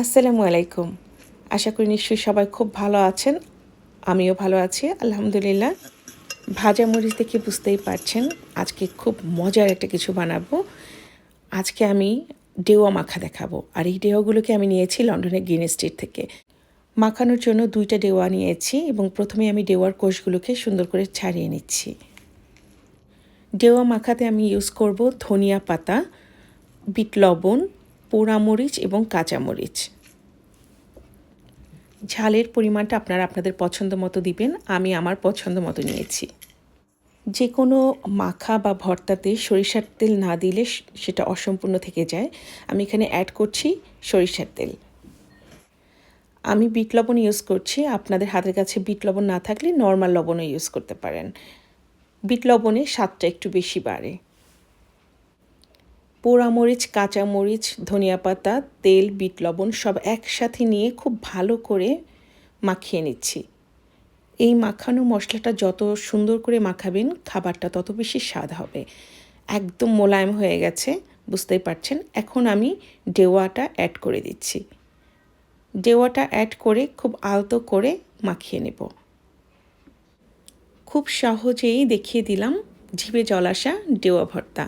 আসসালামু আলাইকুম। আশা করি নিশ্চয়ই সবাই খুব ভালো আছেন। আমিও ভালো আছি, আলহামদুলিল্লাহ। ভাজা মরিচ দেখে বুঝতেই পারছেন, আজকে খুব মজার একটা কিছু বানাবো। আজকে আমি ডেওয়া মাখা দেখাবো, আর এই ডেওয়াগুলোকে আমি নিয়েছি লন্ডনের গ্রিন স্ট্রিট থেকে। মাখানোর জন্য দুইটা ডেওয়া নিয়েছি এবং প্রথমে আমি ডেওয়ার কোষগুলোকে সুন্দর করে ছাড়িয়ে নিচ্ছি। ডেওয়া মাখাতে আমি ইউজ করব ধনিয়া পাতা, বিট লবণ পোড়ামরিচ এবং কাঁচামরিচ। ঝালের পরিমাণটা আপনারা আপনাদের পছন্দ মতো দিবেন, আমি আমার পছন্দ মতো নিয়েছি। যে কোনো মাখা বা ভর্তাতে সরিষার তেল না দিলে সেটা অসম্পূর্ণ থেকে যায়। আমি এখানে অ্যাড করছি সরিষার তেল। আমি বিট লবণ ইউজ করছি, আপনাদের হাতের কাছে বিট লবণ না থাকলে নর্মাল লবণও ইউজ করতে পারেন। বিট লবণে স্বাদটা একটু বেশি বাড়ে। পোড়ামরিচ কাঁচামরিচ ধনিয়া পাতা, তেল, বিট লবণ সব একসাথে নিয়ে খুব ভালো করে মাখিয়ে নিচ্ছি। এই মাখানো মশলাটা যত সুন্দর করে মাখাবেন, খাবারটা তত বেশি স্বাদ হবে। একদম মোলায়েম হয়ে গেছে, বুঝতেই পারছেন? এখন আমি ডেওয়াটা অ্যাড করে দিচ্ছি। ডেওয়াটা অ্যাড করে খুব আলতো করে মাখিয়ে নেব। খুব সহজেই দেখিয়ে দিলাম জিভে জল আসা ডেওয়া ভর্তা।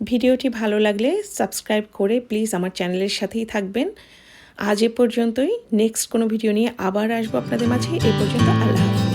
ভিডিওটি ভালো লাগলে সাবস্ক্রাইব করে প্লিজ আমার চ্যানেলের সাথেই থাকবেন। আজ এ পর্যন্তই। নেক্সট কোনো ভিডিও নিয়ে আবার আসব আপনাদের মাঝে। এ পর্যন্ত আল্লাহ